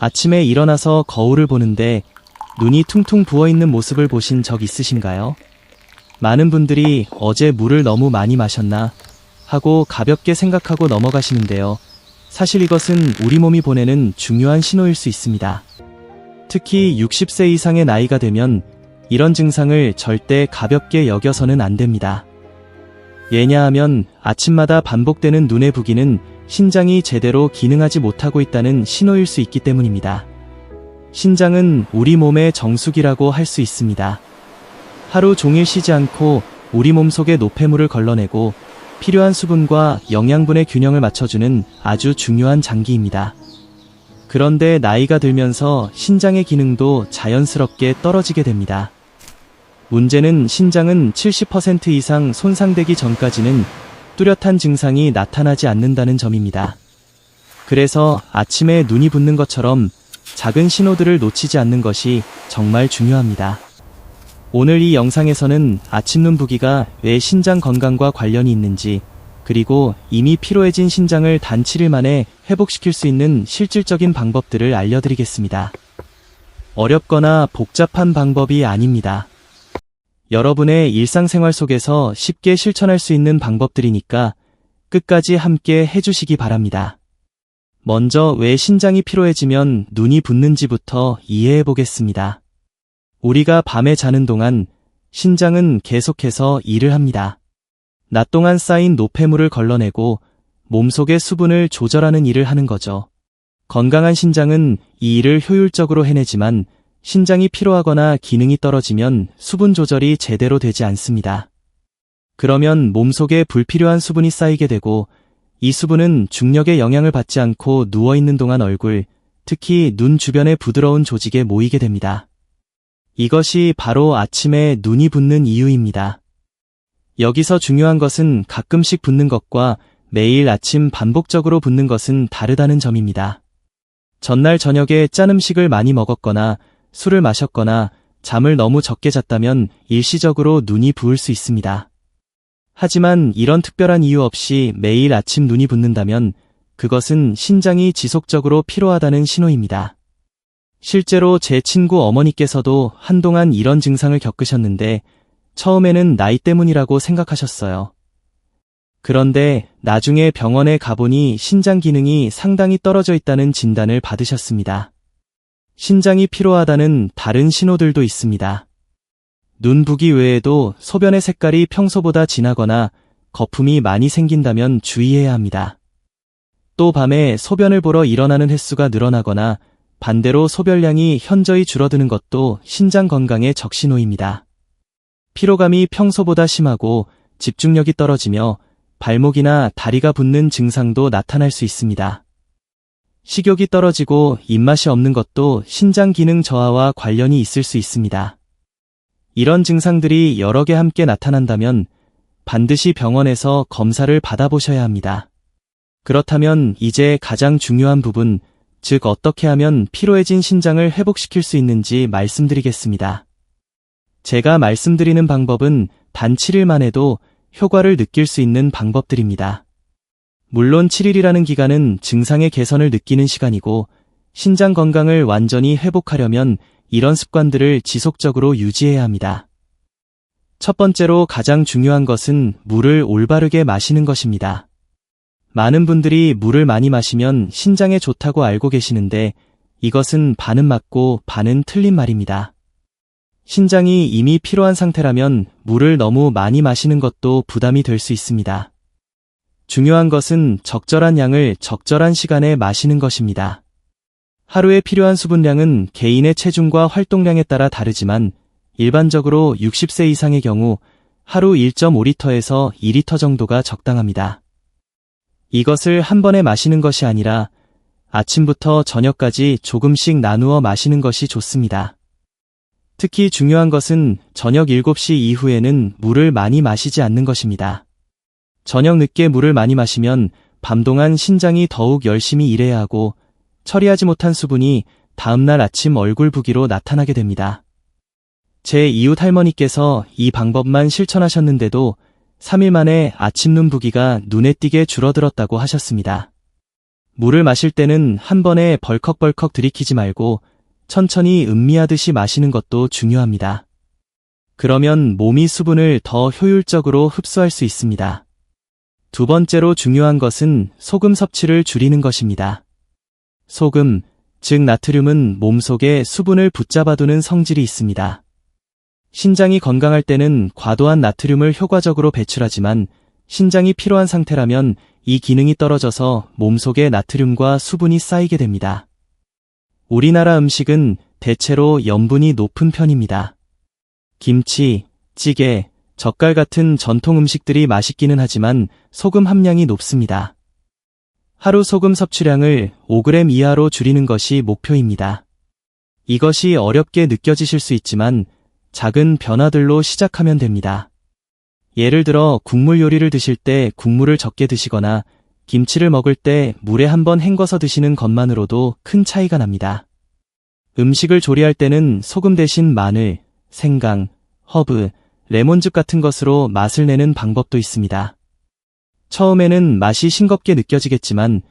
아침에 일어나서 거울을 보는데 눈이 퉁퉁 부어 있는 모습을 보신 적 있으신가요? 많은 분들이 어제 물을 너무 많이 마셨나 하고 가볍게 생각하고 넘어가시는데요. 사실 이것은 우리 몸이 보내는 중요한 신호일 수 있습니다. 특히 60세 이상의 나이가 되면 이런 증상을 절대 가볍게 여겨서는 안 됩니다. 왜냐하면 아침마다 반복되는 눈의 부기는 신장이 제대로 기능하지 못하고 있다는 신호일 수 있기 때문입니다. 신장은 우리 몸의 정수기라고 할 수 있습니다. 하루 종일 쉬지 않고 우리 몸 속의 노폐물을 걸러내고 필요한 수분과 영양분의 균형을 맞춰주는 아주 중요한 장기입니다. 그런데 나이가 들면서 신장의 기능도 자연스럽게 떨어지게 됩니다. 문제는 신장은 70% 이상 손상되기 전까지는 뚜렷한 증상이 나타나지 않는다는 점입니다. 그래서 아침에 눈이 붓는 것처럼 작은 신호들을 놓치지 않는 것이 정말 중요합니다. 오늘 이 영상에서는 아침 눈 부기가 왜 신장 건강과 관련이 있는지, 그리고 이미 피로해진 신장을 단 7일 만에 회복시킬 수 있는 실질적인 방법들을 알려드리겠습니다. 어렵거나 복잡한 방법이 아닙니다. 여러분의 일상생활 속에서 쉽게 실천할 수 있는 방법들이니까 끝까지 함께 해주시기 바랍니다. 먼저 왜 신장이 피로해지면 눈이 붓는지부터 이해해 보겠습니다. 우리가 밤에 자는 동안 신장은 계속해서 일을 합니다. 낮 동안 쌓인 노폐물을 걸러내고 몸속의 수분을 조절하는 일을 하는 거죠. 건강한 신장은 이 일을 효율적으로 해내지만 신장이 피로하거나 기능이 떨어지면 수분 조절이 제대로 되지 않습니다. 그러면 몸속에 불필요한 수분이 쌓이게 되고 이 수분은 중력의 영향을 받지 않고 누워있는 동안 얼굴, 특히 눈 주변의 부드러운 조직에 모이게 됩니다. 이것이 바로 아침에 눈이 붓는 이유입니다. 여기서 중요한 것은 가끔씩 붓는 것과 매일 아침 반복적으로 붓는 것은 다르다는 점입니다. 전날 저녁에 짠 음식을 많이 먹었거나 술을 마셨거나 잠을 너무 적게 잤다면 일시적으로 눈이 부을 수 있습니다. 하지만 이런 특별한 이유 없이 매일 아침 눈이 붓는다면 그것은 신장이 지속적으로 피로하다는 신호입니다. 실제로 제 친구 어머니께서도 한동안 이런 증상을 겪으셨는데 처음에는 나이 때문이라고 생각하셨어요. 그런데 나중에 병원에 가보니 신장 기능이 상당히 떨어져 있다는 진단을 받으셨습니다. 신장이 피로하다는 다른 신호들도 있습니다. 눈 부기 외에도 소변의 색깔이 평소보다 진하거나 거품이 많이 생긴다면 주의해야 합니다. 또 밤에 소변을 보러 일어나는 횟수가 늘어나거나 반대로 소변량이 현저히 줄어드는 것도 신장 건강의 적신호입니다. 피로감이 평소보다 심하고 집중력이 떨어지며 발목이나 다리가 붓는 증상도 나타날 수 있습니다. 식욕이 떨어지고 입맛이 없는 것도 신장 기능 저하와 관련이 있을 수 있습니다. 이런 증상들이 여러 개 함께 나타난다면 반드시 병원에서 검사를 받아보셔야 합니다. 그렇다면 이제 가장 중요한 부분, 즉 어떻게 하면 피로해진 신장을 회복시킬 수 있는지 말씀드리겠습니다. 제가 말씀드리는 방법은 단 7일만 해도 효과를 느낄 수 있는 방법들입니다. 물론 7일이라는 기간은 증상의 개선을 느끼는 시간이고 신장 건강을 완전히 회복하려면 이런 습관들을 지속적으로 유지해야 합니다. 첫 번째로 가장 중요한 것은 물을 올바르게 마시는 것입니다. 많은 분들이 물을 많이 마시면 신장에 좋다고 알고 계시는데 이것은 반은 맞고 반은 틀린 말입니다. 신장이 이미 피로한 상태라면 물을 너무 많이 마시는 것도 부담이 될 수 있습니다. 중요한 것은 적절한 양을 적절한 시간에 마시는 것입니다. 하루에 필요한 수분량은 개인의 체중과 활동량에 따라 다르지만 일반적으로 60세 이상의 경우 하루 1.5리터에서 2리터 정도가 적당합니다. 이것을 한 번에 마시는 것이 아니라 아침부터 저녁까지 조금씩 나누어 마시는 것이 좋습니다. 특히 중요한 것은 저녁 7시 이후에는 물을 많이 마시지 않는 것입니다. 저녁 늦게 물을 많이 마시면 밤 동안 신장이 더욱 열심히 일해야 하고 처리하지 못한 수분이 다음날 아침 얼굴 부기로 나타나게 됩니다. 제 이웃 할머니께서 이 방법만 실천하셨는데도 3일 만에 아침 눈 부기가 눈에 띄게 줄어들었다고 하셨습니다. 물을 마실 때는 한 번에 벌컥벌컥 들이키지 말고 천천히 음미하듯이 마시는 것도 중요합니다. 그러면 몸이 수분을 더 효율적으로 흡수할 수 있습니다. 두 번째로 중요한 것은 소금 섭취를 줄이는 것입니다. 소금, 즉 나트륨은 몸속에 수분을 붙잡아두는 성질이 있습니다. 신장이 건강할 때는 과도한 나트륨을 효과적으로 배출하지만 신장이 피로한 상태라면 이 기능이 떨어져서 몸속에 나트륨과 수분이 쌓이게 됩니다. 우리나라 음식은 대체로 염분이 높은 편입니다. 김치, 찌개, 젓갈 같은 전통 음식들이 맛있기는 하지만 소금 함량이 높습니다. 하루 소금 섭취량을 5g 이하로 줄이는 것이 목표입니다. 이것이 어렵게 느껴지실 수 있지만 작은 변화들로 시작하면 됩니다. 예를 들어 국물 요리를 드실 때 국물을 적게 드시거나 김치를 먹을 때 물에 한번 헹궈서 드시는 것만으로도 큰 차이가 납니다. 음식을 조리할 때는 소금 대신 마늘, 생강, 허브, 레몬즙 같은 것으로 맛을 내는 방법도 있습니다. 처음에는 맛이 싱겁게 느껴지겠지만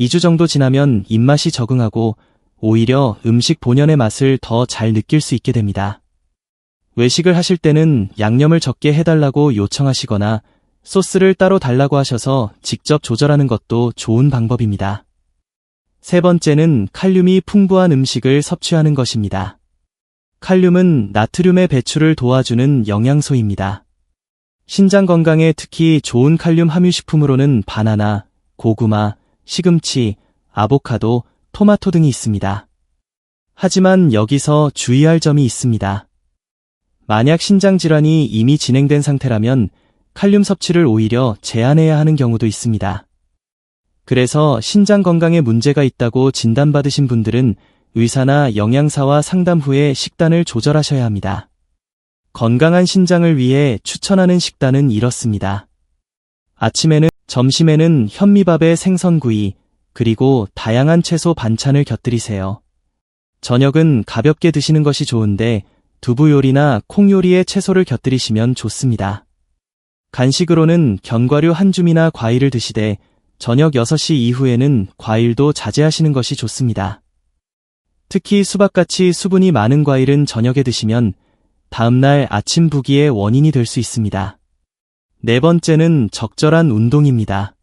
2주 정도 지나면 입맛이 적응하고 오히려 음식 본연의 맛을 더 잘 느낄 수 있게 됩니다. 외식을 하실 때는 양념을 적게 해달라고 요청하시거나 소스를 따로 달라고 하셔서 직접 조절하는 것도 좋은 방법입니다. 세 번째는 칼륨이 풍부한 음식을 섭취하는 것입니다. 칼륨은 나트륨의 배출을 도와주는 영양소입니다. 신장 건강에 특히 좋은 칼륨 함유 식품으로는 바나나, 고구마, 시금치, 아보카도, 토마토 등이 있습니다. 하지만 여기서 주의할 점이 있습니다. 만약 신장 질환이 이미 진행된 상태라면 칼륨 섭취를 오히려 제한해야 하는 경우도 있습니다. 그래서 신장 건강에 문제가 있다고 진단받으신 분들은 의사나 영양사와 상담 후에 식단을 조절하셔야 합니다. 건강한 신장을 위해 추천하는 식단은 이렇습니다. 아침에는, 점심에는 현미밥에 생선구이, 그리고 다양한 채소 반찬을 곁들이세요. 저녁은 가볍게 드시는 것이 좋은데 두부 요리나 콩 요리에 채소를 곁들이시면 좋습니다. 간식으로는 견과류 한 줌이나 과일을 드시되 저녁 6시 이후에는 과일도 자제하시는 것이 좋습니다. 특히 수박같이 수분이 많은 과일은 저녁에 드시면 다음날 아침 부기의 원인이 될 수 있습니다. 네 번째는 적절한 운동입니다.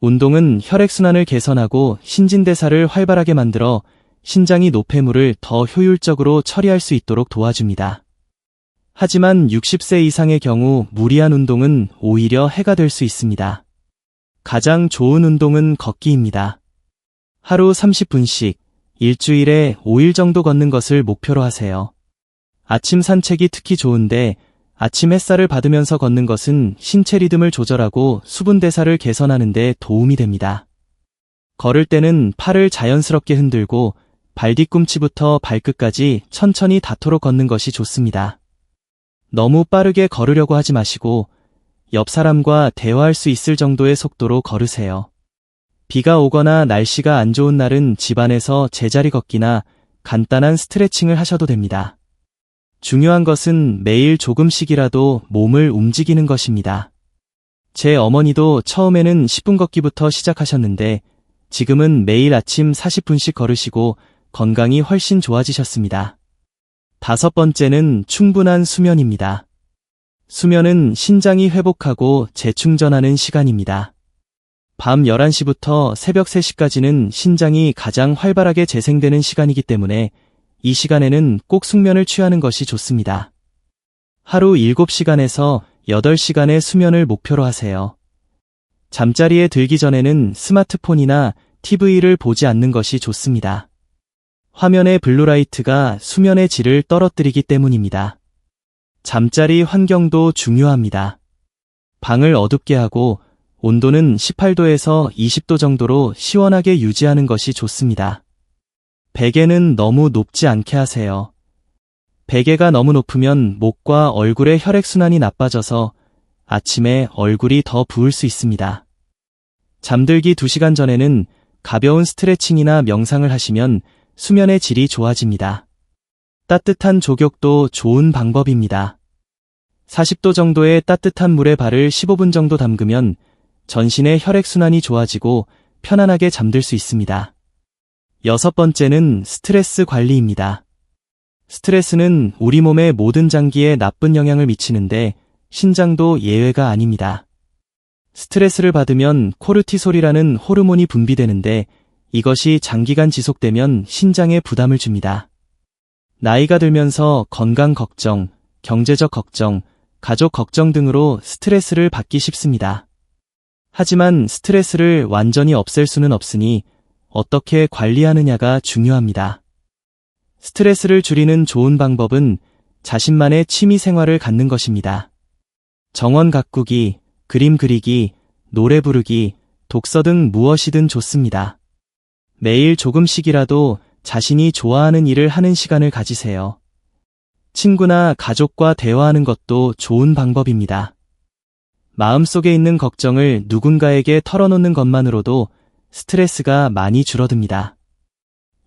운동은 혈액순환을 개선하고 신진대사를 활발하게 만들어 신장이 노폐물을 더 효율적으로 처리할 수 있도록 도와줍니다. 하지만 60세 이상의 경우 무리한 운동은 오히려 해가 될 수 있습니다. 가장 좋은 운동은 걷기입니다. 하루 30분씩 일주일에 5일 정도 걷는 것을 목표로 하세요. 아침 산책이 특히 좋은데 아침 햇살을 받으면서 걷는 것은 신체 리듬을 조절하고 수분 대사를 개선하는 데 도움이 됩니다. 걸을 때는 팔을 자연스럽게 흔들고 발 뒤꿈치부터 발끝까지 천천히 닿도록 걷는 것이 좋습니다. 너무 빠르게 걸으려고 하지 마시고 옆 사람과 대화할 수 있을 정도의 속도로 걸으세요. 비가 오거나 날씨가 안 좋은 날은 집안에서 제자리 걷기나 간단한 스트레칭을 하셔도 됩니다. 중요한 것은 매일 조금씩이라도 몸을 움직이는 것입니다. 제 어머니도 처음에는 10분 걷기부터 시작하셨는데 지금은 매일 아침 40분씩 걸으시고 건강이 훨씬 좋아지셨습니다. 다섯 번째는 충분한 수면입니다. 수면은 신장이 회복하고 재충전하는 시간입니다. 밤 11시부터 새벽 3시까지는 신장이 가장 활발하게 재생되는 시간이기 때문에 이 시간에는 꼭 숙면을 취하는 것이 좋습니다. 하루 7시간에서 8시간의 수면을 목표로 하세요. 잠자리에 들기 전에는 스마트폰이나 TV를 보지 않는 것이 좋습니다. 화면의 블루라이트가 수면의 질을 떨어뜨리기 때문입니다. 잠자리 환경도 중요합니다. 방을 어둡게 하고 온도는 18도에서 20도 정도로 시원하게 유지하는 것이 좋습니다. 베개는 너무 높지 않게 하세요. 베개가 너무 높으면 목과 얼굴의 혈액순환이 나빠져서 아침에 얼굴이 더 부을 수 있습니다. 잠들기 2시간 전에는 가벼운 스트레칭이나 명상을 하시면 수면의 질이 좋아집니다. 따뜻한 조격도 좋은 방법입니다. 40도 정도의 따뜻한 물에 발을 15분 정도 담그면 전신의 혈액순환이 좋아지고 편안하게 잠들 수 있습니다. 여섯 번째는 스트레스 관리입니다. 스트레스는 우리 몸의 모든 장기에 나쁜 영향을 미치는데 신장도 예외가 아닙니다. 스트레스를 받으면 코르티솔이라는 호르몬이 분비되는데 이것이 장기간 지속되면 신장에 부담을 줍니다. 나이가 들면서 건강 걱정, 경제적 걱정, 가족 걱정 등으로 스트레스를 받기 쉽습니다. 하지만 스트레스를 완전히 없앨 수는 없으니 어떻게 관리하느냐가 중요합니다. 스트레스를 줄이는 좋은 방법은 자신만의 취미 생활을 갖는 것입니다. 정원 가꾸기, 그림 그리기, 노래 부르기, 독서 등 무엇이든 좋습니다. 매일 조금씩이라도 자신이 좋아하는 일을 하는 시간을 가지세요. 친구나 가족과 대화하는 것도 좋은 방법입니다. 마음속에 있는 걱정을 누군가에게 털어놓는 것만으로도 스트레스가 많이 줄어듭니다.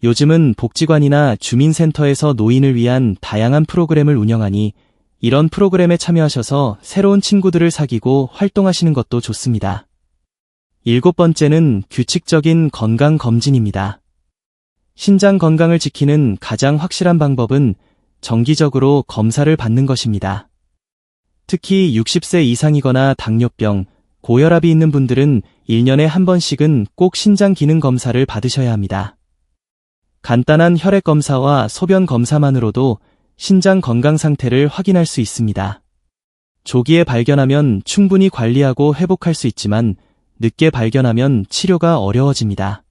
요즘은 복지관이나 주민센터에서 노인을 위한 다양한 프로그램을 운영하니 이런 프로그램에 참여하셔서 새로운 친구들을 사귀고 활동하시는 것도 좋습니다. 일곱 번째는 규칙적인 건강 검진입니다. 신장 건강을 지키는 가장 확실한 방법은 정기적으로 검사를 받는 것입니다. 특히 60세 이상이거나 당뇨병, 고혈압이 있는 분들은 1년에 한 번씩은 꼭 신장 기능 검사를 받으셔야 합니다. 간단한 혈액 검사와 소변 검사만으로도 신장 건강 상태를 확인할 수 있습니다. 조기에 발견하면 충분히 관리하고 회복할 수 있지만 늦게 발견하면 치료가 어려워집니다.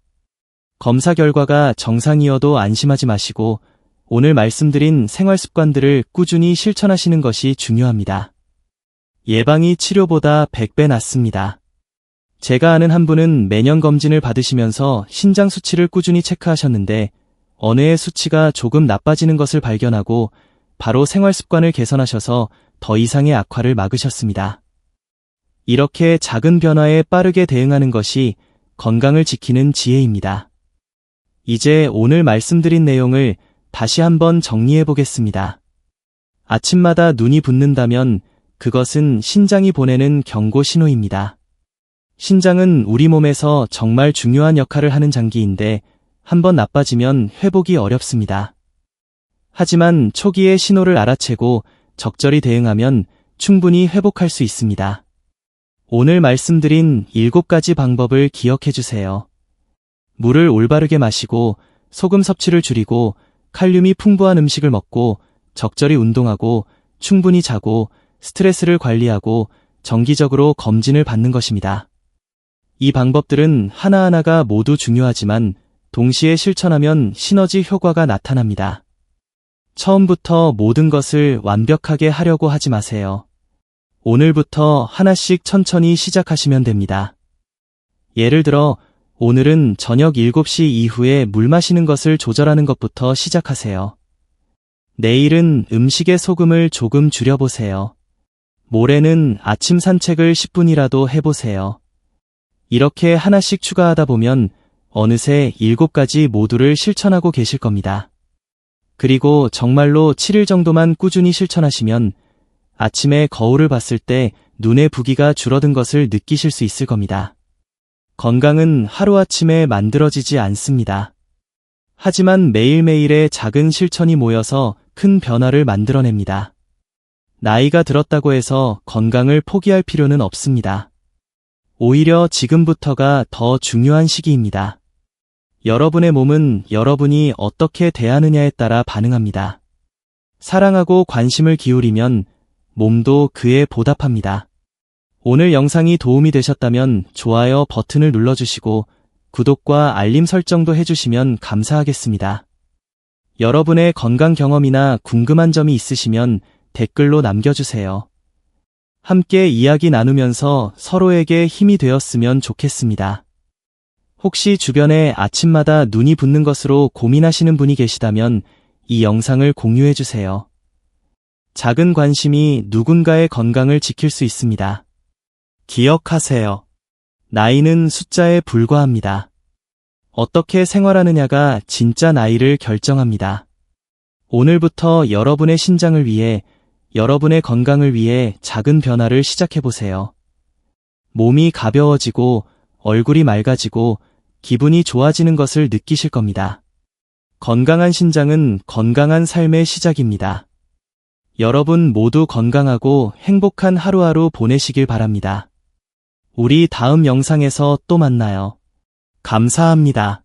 검사 결과가 정상이어도 안심하지 마시고 오늘 말씀드린 생활 습관들을 꾸준히 실천하시는 것이 중요합니다. 예방이 치료보다 100배 낫습니다. 제가 아는 한 분은 매년 검진을 받으시면서 신장 수치를 꾸준히 체크하셨는데 어느 해 수치가 조금 나빠지는 것을 발견하고 바로 생활 습관을 개선하셔서 더 이상의 악화를 막으셨습니다. 이렇게 작은 변화에 빠르게 대응하는 것이 건강을 지키는 지혜입니다. 이제 오늘 말씀드린 내용을 다시 한번 정리해 보겠습니다. 아침마다 눈이 붓는다면 그것은 신장이 보내는 경고 신호입니다. 신장은 우리 몸에서 정말 중요한 역할을 하는 장기인데 한번 나빠지면 회복이 어렵습니다. 하지만 초기의 신호를 알아채고 적절히 대응하면 충분히 회복할 수 있습니다. 오늘 말씀드린 7가지 방법을 기억해 주세요. 물을 올바르게 마시고 소금 섭취를 줄이고 칼륨이 풍부한 음식을 먹고 적절히 운동하고 충분히 자고 스트레스를 관리하고 정기적으로 검진을 받는 것입니다. 이 방법들은 하나하나가 모두 중요하지만 동시에 실천하면 시너지 효과가 나타납니다. 처음부터 모든 것을 완벽하게 하려고 하지 마세요. 오늘부터 하나씩 천천히 시작하시면 됩니다. 예를 들어 오늘은 저녁 7시 이후에 물 마시는 것을 조절하는 것부터 시작하세요. 내일은 음식의 소금을 조금 줄여보세요. 모레는 아침 산책을 10분이라도 해보세요. 이렇게 하나씩 추가하다 보면 어느새 7가지 모두를 실천하고 계실 겁니다. 그리고 정말로 7일 정도만 꾸준히 실천하시면 아침에 거울을 봤을 때 눈의 부기가 줄어든 것을 느끼실 수 있을 겁니다. 건강은 하루아침에 만들어지지 않습니다. 하지만 매일매일의 작은 실천이 모여서 큰 변화를 만들어냅니다. 나이가 들었다고 해서 건강을 포기할 필요는 없습니다. 오히려 지금부터가 더 중요한 시기입니다. 여러분의 몸은 여러분이 어떻게 대하느냐에 따라 반응합니다. 사랑하고 관심을 기울이면 몸도 그에 보답합니다. 오늘 영상이 도움이 되셨다면 좋아요 버튼을 눌러주시고 구독과 알림 설정도 해주시면 감사하겠습니다. 여러분의 건강 경험이나 궁금한 점이 있으시면 댓글로 남겨주세요. 함께 이야기 나누면서 서로에게 힘이 되었으면 좋겠습니다. 혹시 주변에 아침마다 눈이 붓는 것으로 고민하시는 분이 계시다면 이 영상을 공유해주세요. 작은 관심이 누군가의 건강을 지킬 수 있습니다. 기억하세요. 나이는 숫자에 불과합니다. 어떻게 생활하느냐가 진짜 나이를 결정합니다. 오늘부터 여러분의 신장을 위해, 여러분의 건강을 위해 작은 변화를 시작해보세요. 몸이 가벼워지고, 얼굴이 맑아지고, 기분이 좋아지는 것을 느끼실 겁니다. 건강한 신장은 건강한 삶의 시작입니다. 여러분 모두 건강하고 행복한 하루하루 보내시길 바랍니다. 우리 다음 영상에서 또 만나요. 감사합니다.